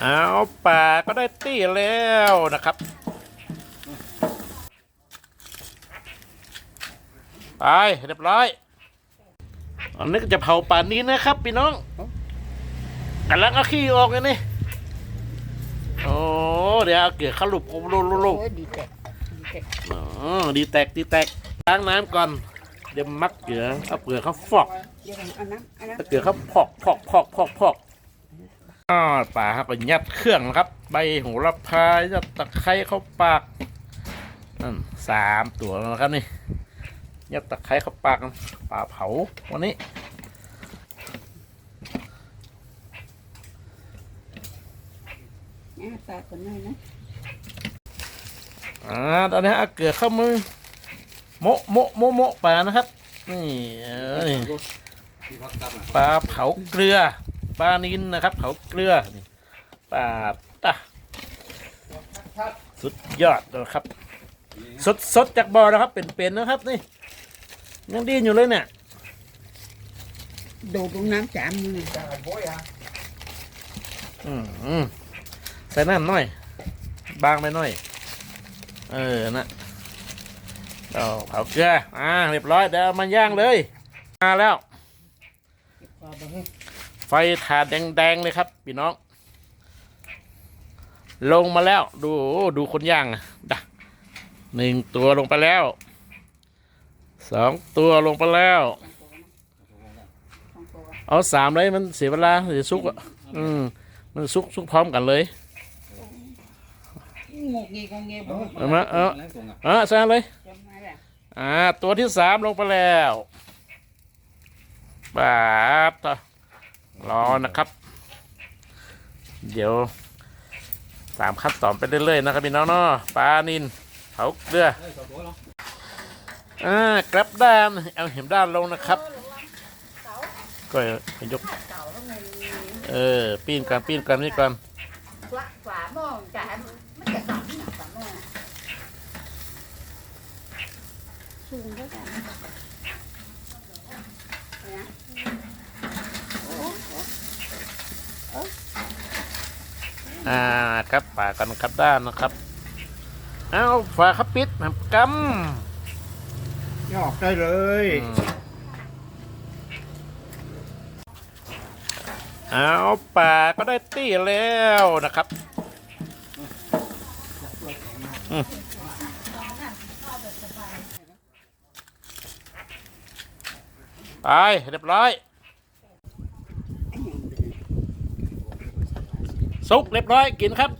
เอาป่าก็ได้ตี้แล้วนะครับไปเรียบร้อยอันนี้ก็จะเผาป่านนี้นะครับพี่น้องกำลังเอาขี้ออกเลยนี่โอ้เดี๋ยวเอาเกลือเข้าลุบลุบลุบลุบโอ้ยดีแตกดีแตกอ๋อดีแตกดีแตกล้างน้ำก่อนเดี๋ยวมักเกลือเอาเกลือเขาฟอกเดี๋ยวเอาน้ำเอาน้ถ้าเกลือเขาพอกพอกพอกพอกพอกอ่า ป่าครับไปยัดเครื่องนะครับ ใบโหระพายัดตะไคร้เข้าปากนั่นสามตัวแล้วนะครับนี่ยัดตะไคร้เข้าปากกันป่าเผาวันนี้ำอ่าปลาคนน้อยนะอ่าตอนนี้เอาเกลือเข้ามือโมะโมะโมะโมะป่านะครับ นี่เออนี่ปลาเผาเกลือ ปลานินนะครับเผาเกลือนี่ปลาตะสุดยอดนะครับ สดสดจากบ่อนะครับ เป็นๆนะครับนี่ยังดีอยู่เลยเนี่ยโดดลงน้ำจามมืออืมอืมใส่น้ำหน่อย บางไปหน่อย เออนะเราเผาเกลืออ่าเรียบร้อยเดี๋ยวเอามันย่างเลย มาแล้วพอบ่เฮ้ย ไฟถาดแดงๆเลยครับพี่น้อง ลงมาแล้ว ดูดูคนย่างอะดะหนึ่งตัวลงไปแล้วสองตัวลงไปแล้ว เอาสามเลยมันเสียเวลาเสียซุกอะอืมมันซุกซุกพร้อมกันเลยงกเงยงเงยบ่เอามาเอาเอะใส่เลยอ่าตัวที่สามลงไปแล้วบาดต่อ รอนะครับ เดี๋ยวสามขั้นตอนไปเรื่อยๆนะครับพี่น้องเนาะปลานินเผาเกลืออ่ากลับด้านเอาเห็มด้านลงนะครับ ก็ยกเก่าแล้วไงเออปีนกันปีนกันนี่ก่อนฝาฝาม้อจะมันจะสั่หนักฝาหม้อสูงเท่ากันนะโอ้โห อ่าครับป่ากันครับด้านนะครับเอาฝาครับปิดนะกยอกได้เลยำอืมเอาป่าก็ได้ตี้แล้วนะครับอืมไปเรียบร้อย สุกเรียบร้อยกินครับ